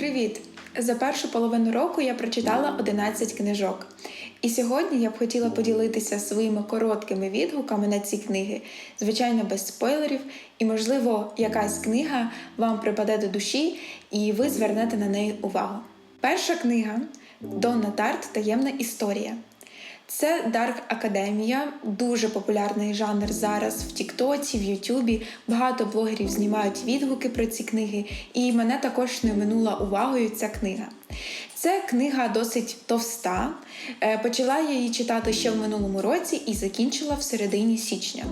Привіт! За першу половину року я прочитала 11 книжок. І сьогодні я б хотіла поділитися своїми короткими відгуками на ці книги, звичайно, без спойлерів, і, можливо, якась книга вам припаде до душі, і ви звернете на неї увагу. Перша книга Донна Тарт Таємна історія. Це Дарк Академія, дуже популярний жанр зараз в Тіктоці, в Ютубі. Багато блогерів знімають відгуки про ці книги, і мене також не минула увагою ця книга. Це книга досить товста. Е, Почала я її читати ще в минулому році і закінчила в середині січня.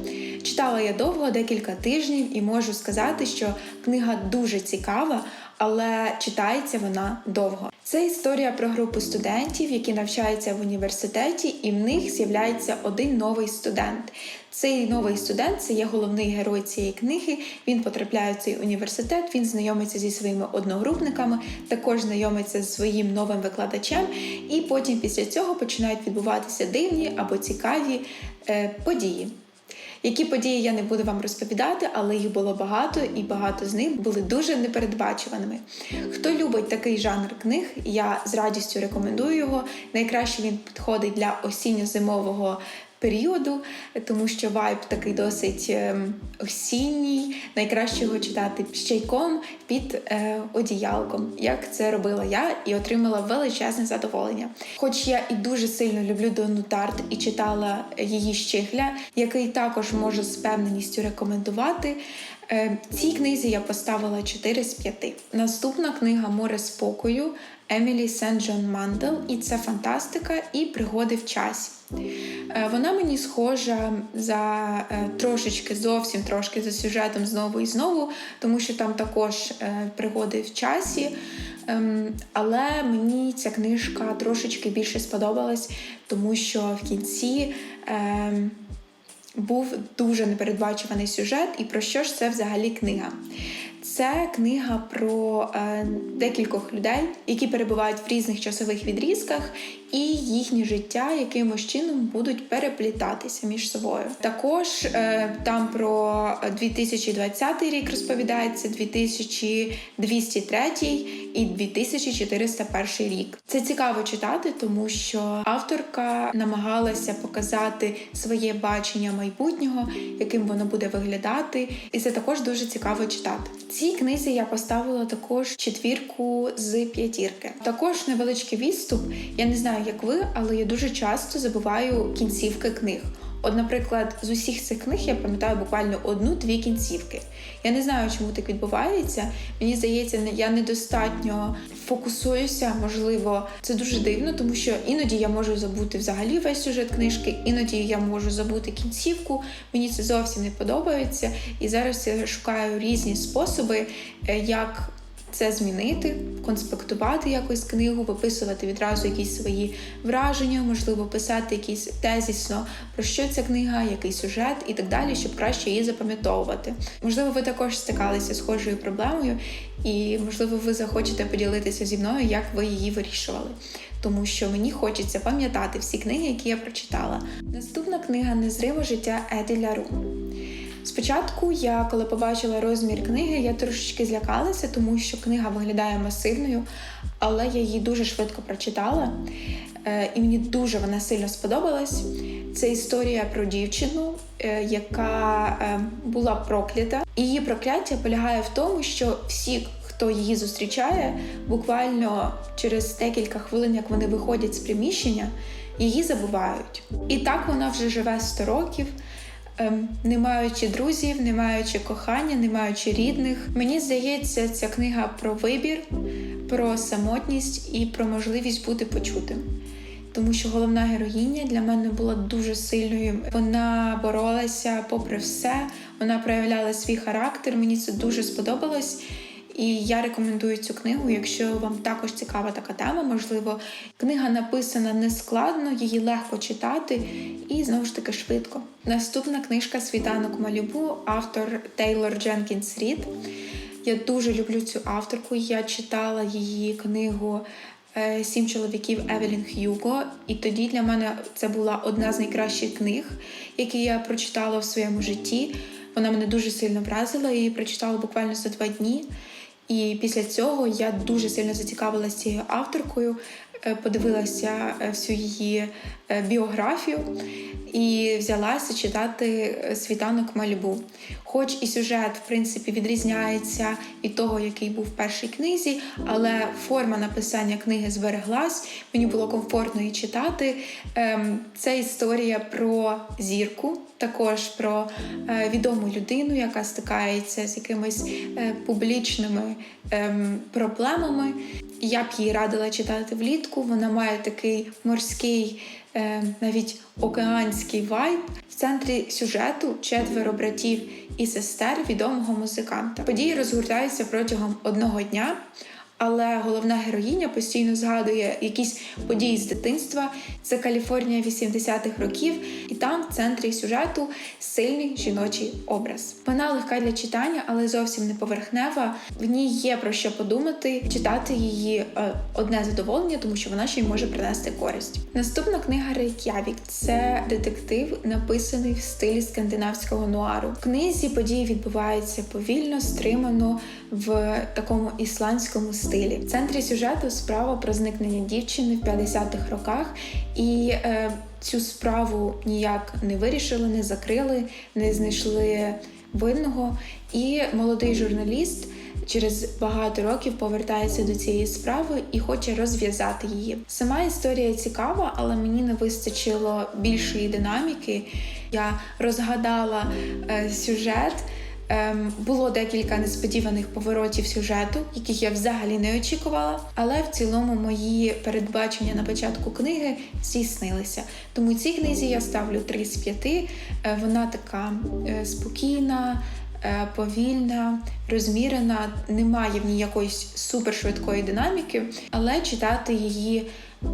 Читала я довго, декілька тижнів, і можу сказати, що книга дуже цікава, але читається вона довго. Це історія про групу студентів, які навчаються в університеті, і в них з'являється один новий студент. Цей новий студент це є головний герой цієї книги. Він потрапляє в цей університет, він знайомиться зі своїми одногрупниками, також знайомиться з своїм новим викладачем, і потім після цього починають відбуватися дивні або цікаві е, події. Які події я не буду вам розповідати, але їх було багато, і багато з них були дуже непередбачуваними. Хто любить такий жанр книг, я з радістю рекомендую його. Найкраще він підходить для осінньо-зимового періоду, тому що вайб такий досить ем, осінній. Найкраще його читати з чайком під е, одіялком, як це робила я, і отримала величезне задоволення. Хоч я і дуже сильно люблю Дону Тарт і читала її щихля, який також можу з певненістю рекомендувати. Е, Цій книзі я поставила 4 з 5. Наступна книга Море спокою Емілі Сен Джон Мандел, і це фантастика і пригоди в часі. Е, Вона мені схожа за е, трошечки, зовсім трошки за сюжетом знову і знову, тому що там також е, пригоди в часі. Ем, Але мені ця книжка трошечки більше сподобалась, тому що в кінці. ем, був дуже непередбачуваний сюжет, і про що ж це взагалі книга? Це книга про е, декількох людей, які перебувають в різних часових відрізках, і їхнє життя якимось чином будуть переплітатися між собою. Також е, там про 2020 рік розповідається, 2203 і 2401 рік. Це цікаво читати, тому що авторка намагалася показати своє бачення майбутнього, яким воно буде виглядати, і це також дуже цікаво читати. Цій книзі я поставила також четвірку з п'ятірки. Також невеличкий відступ. Я не знаю, як ви, але я дуже часто забуваю кінцівки книг. От, наприклад, з усіх цих книг я пам'ятаю буквально одну-дві кінцівки. Я не знаю, чому так відбувається. Мені здається, я недостатньо фокусуюся, можливо, це дуже дивно, тому що іноді я можу забути взагалі весь сюжет книжки, іноді я можу забути кінцівку. Мені це зовсім не подобається. І зараз я шукаю різні способи, е, як це змінити, конспектувати якось книгу, виписувати відразу якісь свої враження, можливо, писати якісь тезісно, про що ця книга, який сюжет і так далі, щоб краще її запам'ятовувати. Можливо, ви також стикалися з схожою проблемою, і можливо, ви захочете поділитися зі мною, як ви її вирішували. Тому що мені хочеться пам'ятати всі книги, які я прочитала. Наступна книга Незриво життя Еді Ляру. Спочатку я, коли побачила розмір книги, я трошечки злякалася, тому що книга виглядає масивною, але я її дуже швидко прочитала, е, і мені дуже вона сильно сподобалась. Це історія про дівчину, е, яка е, була проклята. Її прокляття полягає в тому, що всі, хто її зустрічає, буквально через декілька хвилин, як вони виходять з приміщення, її забувають. І так вона вже живе 100 років. Ем, не маючи друзів, не маючи кохання, не маючи рідних. Мені здається, ця книга про вибір, про самотність і про можливість бути почутим. Тому що головна героїня для мене була дуже сильною. Вона боролася попри все, вона проявляла свій характер. Мені це дуже сподобалось. І я рекомендую цю книгу, якщо вам також цікава така тема. Можливо, книга написана не складно, її легко читати і знову ж таки швидко. Наступна книжка Світанок Малюбу, автор Тейлор Дженкінс Рід. Я дуже люблю цю авторку. Я читала її книгу е, Сім чоловіків Евелін Х'юго. І тоді для мене це була одна з найкращих книг, які я прочитала в своєму житті. Вона мене дуже сильно вразила, я її прочитала буквально за два дні. І після цього я дуже сильно зацікавилася цією авторкою, е, подивилася е, всю її е, біографію і взялася читати світанок Мальбу. Хоч і сюжет, в принципі, відрізняється від того, який був в першій книзі, але форма написання книги збереглась. Мені було комфортно її читати. Ем, Це історія про зірку, також про е, відому людину, яка стикається з якимись е, публічними ем, проблемами. Я б її радила читати влітку. Вона має такий морський, е, навіть океанський вайб. В центрі сюжету четверо братів і сестер відомого музиканта. Події розгортаються протягом одного дня. Але головна героїня постійно згадує якісь події з дитинства. Це Каліфорнія 80-х років, і там в центрі сюжету сильний жіночий образ. Вона легка для читання, але зовсім не поверхнева. В ній є про що подумати. Читати її е, одне задоволення, тому що вона ще й може принести користь. Наступна книга Рейк'явік це детектив, написаний в стилі скандинавського нуару. В книзі події відбуваються повільно, стримано в такому ісландському стилі. В центрі сюжету справа про зникнення дівчини в 50-х роках, і е, цю справу ніяк не вирішили, не закрили, не знайшли винного. І молодий журналіст. Через багато років повертається до цієї справи і хоче розв'язати її. Сама історія цікава, але мені не вистачило більшої динаміки. Я розгадала е, сюжет. Ем, було декілька несподіваних поворотів сюжету, яких я взагалі не очікувала. Але в цілому мої передбачення на початку книги здійснилися. Тому цій книзі я ставлю 3 з 5. Е, вона така е, спокійна. е, Повільна, розмірена, немає в ній якоїсь супершвидкої динаміки, але читати її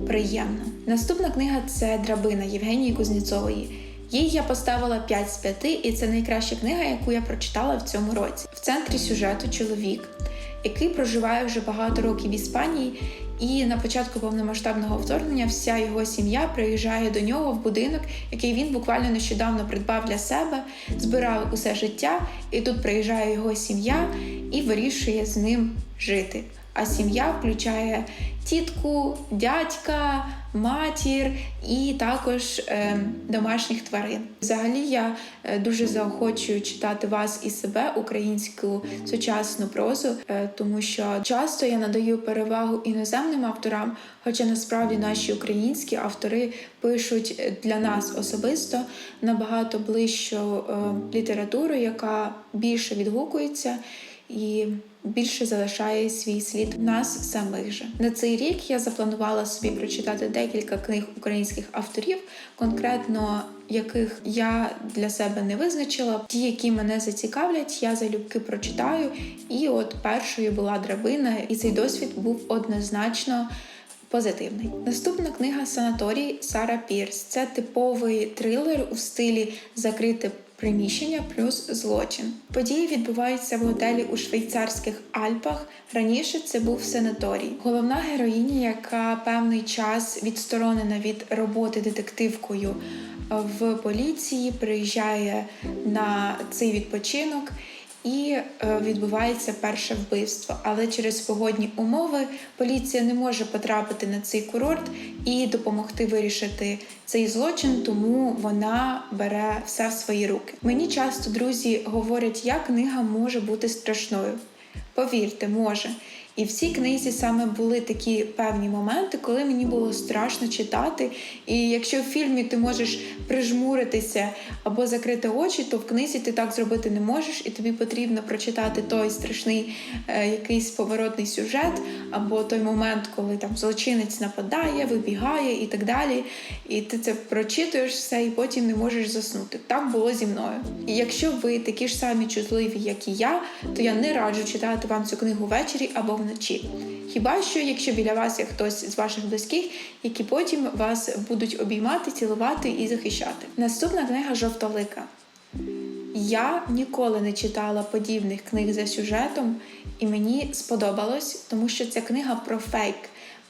приємно. Наступна книга це Драбина Євгенії Кузнєцової. Їй я поставила 5 з 5, і це найкраща книга, яку я прочитала в цьому році. В центрі сюжету чоловік, який проживає вже багато років в Іспанії, і на початку повномасштабного вторгнення вся його сім'я приїжджає до нього в будинок, який він буквально нещодавно придбав для себе, збирав усе життя, і тут приїжджає його сім'я і вирішує з ним жити. А сім'я включає тітку, дядька, матір і також е, домашніх тварин. Взагалі я е, дуже заохочую читати вас і себе українську сучасну прозу, е, тому що часто я надаю перевагу іноземним авторам, хоча насправді наші українські автори пишуть для нас особисто набагато ближчу е, літературу, яка більше відгукується і більше залишає свій слід в нас самих же. На цей рік я запланувала собі прочитати декілька книг українських авторів, конкретно яких я для себе не визначила. Ті, які мене зацікавлять, я залюбки прочитаю. І от першою була драбина, і цей досвід був однозначно. Позитивний. Наступна книга Санаторій Сара Пірс. Це типовий трилер у стилі закрите приміщення плюс злочин. Події відбуваються в готелі у швейцарських Альпах. Раніше це був санаторій. Головна героїня, яка певний час відсторонена від роботи детективкою в поліції, приїжджає на цей відпочинок. І е, відбувається перше вбивство. Але через погодні умови поліція не може потрапити на цей курорт і допомогти вирішити цей злочин, тому вона бере все в свої руки. Мені часто друзі говорять, як книга може бути страшною. Повірте, може. І в цій книзі саме були такі певні моменти, коли мені було страшно читати. І якщо в фільмі ти можеш прижмуритися або закрити очі, то в книзі ти так зробити не можеш, і тобі потрібно прочитати той страшний е, якийсь поворотний сюжет, або той момент, коли там злочинець нападає, вибігає і так далі. І ти це прочитуєш все, і потім не можеш заснути. Так було зі мною. І якщо ви такі ж самі чутливі, як і я, то я не раджу читати вам цю книгу ввечері або вночі. Хіба що, якщо біля вас є хтось з ваших близьких, які потім вас будуть обіймати, цілувати і захищати. Наступна книга Жовтолика. Я ніколи не читала подібних книг за сюжетом, і мені сподобалось, тому що ця книга про фейк,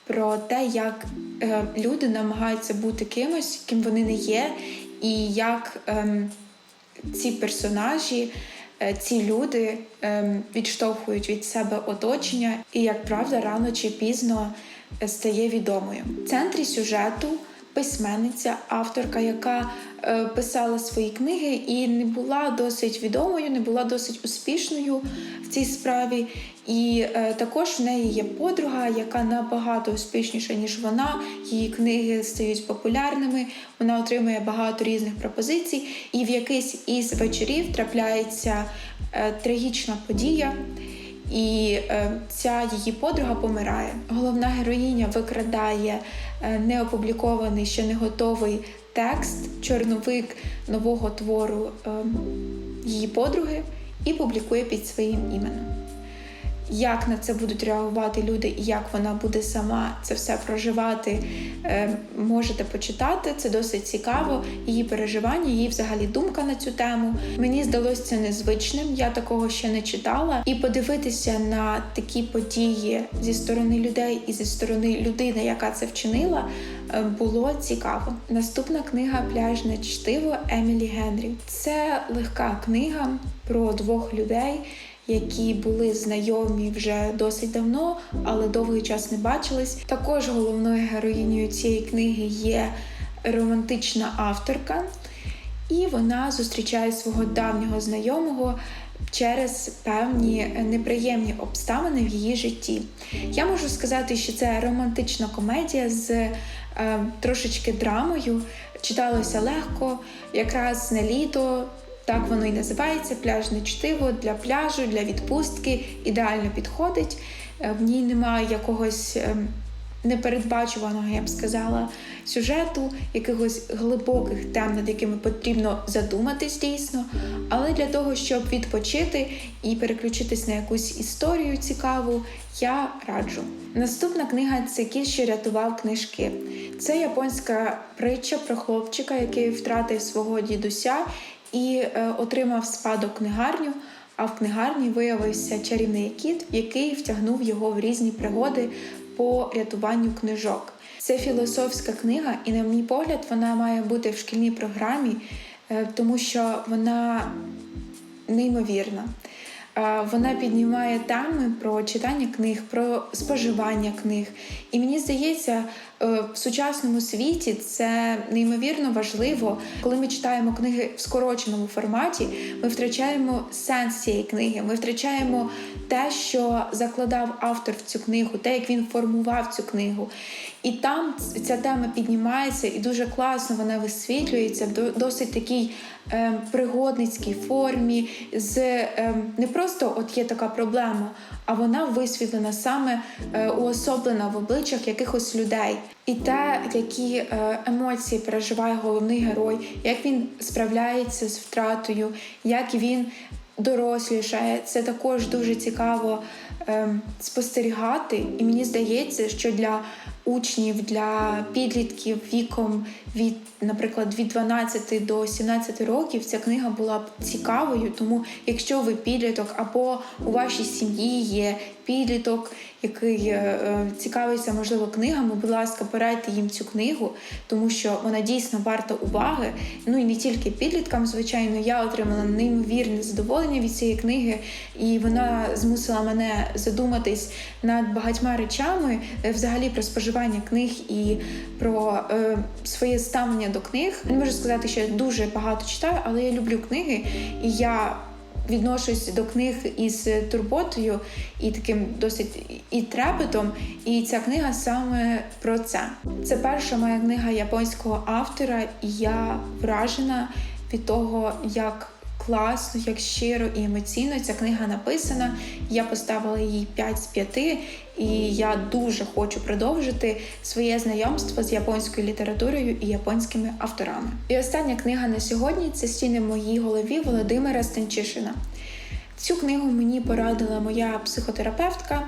про те, як е, люди намагаються бути кимось, ким вони не є, і як е, ці персонажі ці люди ем, відштовхують від себе оточення, і, як правда, рано чи пізно е, стає відомою. В центрі сюжету письменниця, авторка, яка е, писала свої книги і не була досить відомою, не була досить успішною в цій справі. І е, також в неї є подруга, яка набагато успішніша, ніж вона. Її книги стають популярними, вона отримує багато різних пропозицій, і в якийсь із вечорів трапляється е, трагічна подія. І е, ця її подруга помирає. Головна героїня викрадає е, неопублікований, ще не готовий текст, чорновик нового твору е, її подруги і публікує під своїм іменем. Як на це будуть реагувати люди і як вона буде сама це все проживати, е, можете почитати. Це досить цікаво. Її переживання, її взагалі думка на цю тему. Мені здалося це незвичним. Я такого ще не читала. І подивитися на такі події зі сторони людей і зі сторони людини, яка це вчинила, е, було цікаво. Наступна книга Пляжне чтиво Емілі Генрі. Це легка книга про двох людей які були знайомі вже досить давно, але довгий час не бачились. Також головною героїнею цієї книги є романтична авторка, і вона зустрічає свого давнього знайомого. Через певні неприємні обставини в її житті. Я можу сказати, що це романтична комедія з е, трошечки драмою. Читалося легко, якраз на літо, так воно і називається пляжне чтиво для пляжу, для відпустки. Ідеально підходить. Е, В ній немає якогось ем, непередбачуваного, я б сказала, сюжету, якихось глибоких тем, над якими потрібно задуматись дійсно. Але для того, щоб відпочити і переключитись на якусь історію цікаву, я раджу. Наступна книга це кіт, що рятував книжки. Це японська притча про хлопчика, який втратив свого дідуся і е, отримав спадок книгарню. А в книгарні виявився чарівний кіт, який втягнув його в різні пригоди по рятуванню книжок. Це філософська книга, і, на мій погляд, вона має бути в шкільній програмі, е, тому що вона неймовірна. Е, Вона піднімає теми про читання книг, про споживання книг. І мені здається, в сучасному світі це неймовірно важливо. Коли ми читаємо книги в скороченому форматі, ми втрачаємо сенс цієї книги, ми втрачаємо те, що закладав автор в цю книгу, те, як він формував цю книгу. І там ця тема піднімається, і дуже класно вона висвітлюється в досить такій е, пригодницькій формі, з е, не просто от є така проблема, а вона висвітлена саме е, уособлена в обличчях якихось людей. І те, які е, емоції переживає головний герой, як він справляється з втратою, як він дорослішає, це також дуже цікаво спостерігати. І мені здається, що для учнів, для підлітків віком від, наприклад, від 12 до 17 років ця книга була б цікавою. Тому, якщо ви підліток або у вашій сім'ї є підліток, який е, е, цікавиться, можливо, книгами, будь ласка, порадьте їм цю книгу, тому що вона дійсно варта уваги. Ну і не тільки підліткам, звичайно, я отримала неймовірне задоволення від цієї книги, і вона змусила мене задуматись над багатьма речами, е, взагалі про споживання книг і про е, своє ставлення до книг. Не можу сказати, що я дуже багато читаю, але я люблю книги, і я відношусь до книг із турботою і таким досить і трепетом. І ця книга саме про це. Це перша моя книга японського автора, і я вражена від того, як класно, як щиро і емоційно ця книга написана. Я поставила їй 5 з 5, і я дуже хочу продовжити своє знайомство з японською літературою і японськими авторами. І остання книга на сьогодні це стіни в моїй голові Володимира Станчишина. Цю книгу мені порадила моя психотерапевтка.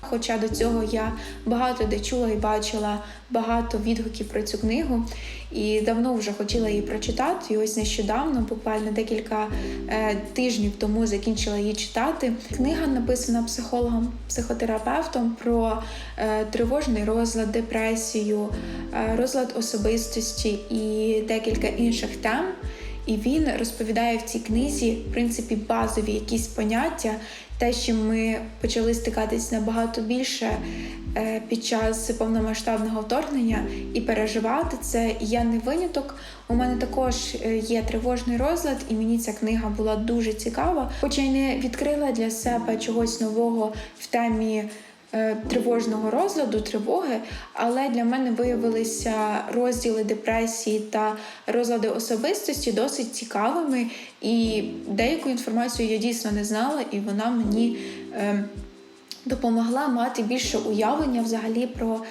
Хоча до цього я багато де чула і бачила багато відгуків про цю книгу, і давно вже хотіла її прочитати. І ось нещодавно, буквально декілька е, тижнів тому, закінчила її читати. Книга написана психологом, психотерапевтом про е, тривожний розлад, депресію, е, розлад особистості і декілька інших тем. І він розповідає в цій книзі, в принципі, базові якісь поняття, те, що ми почали стикатись набагато більше е, під час повномасштабного вторгнення і переживати це. І я не виняток. У мене також е, є тривожний розлад, і мені ця книга була дуже цікава, хоча й не відкрила для себе чогось нового в темі. Е, Тривожного розладу, тривоги, але для мене виявилися розділи депресії та розлади особистості досить цікавими, і деяку інформацію я дійсно не знала, і вона мені е, допомогла мати більше уявлення взагалі про,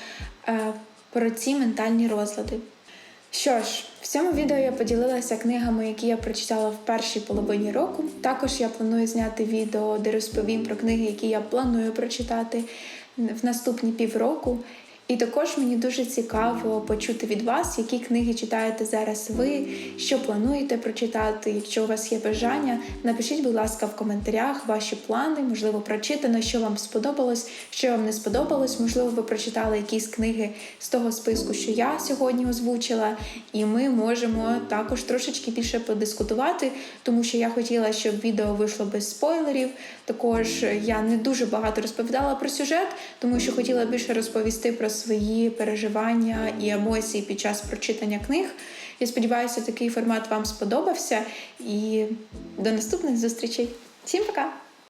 е, про ці ментальні розлади. Що ж, в цьому відео я поділилася книгами, які я прочитала в першій половині року. Також я планую зняти відео, де розповім про книги, які я планую прочитати в наступні півроку. І також мені дуже цікаво почути від вас, які книги читаєте зараз ви, що плануєте прочитати. Якщо у вас є бажання, напишіть, будь ласка, в коментарях ваші плани, можливо, прочитано, що вам сподобалось, що вам не сподобалось. Можливо, ви прочитали якісь книги з того списку, що я сьогодні озвучила, і ми можемо також трошечки більше подискутувати, тому що я хотіла, щоб відео вийшло без спойлерів. Також я не дуже багато розповідала про сюжет, тому що хотіла більше розповісти про свої переживання і емоції під час прочитання книг. Я сподіваюся, такий формат вам сподобався. І до наступних зустрічей. Всім пока!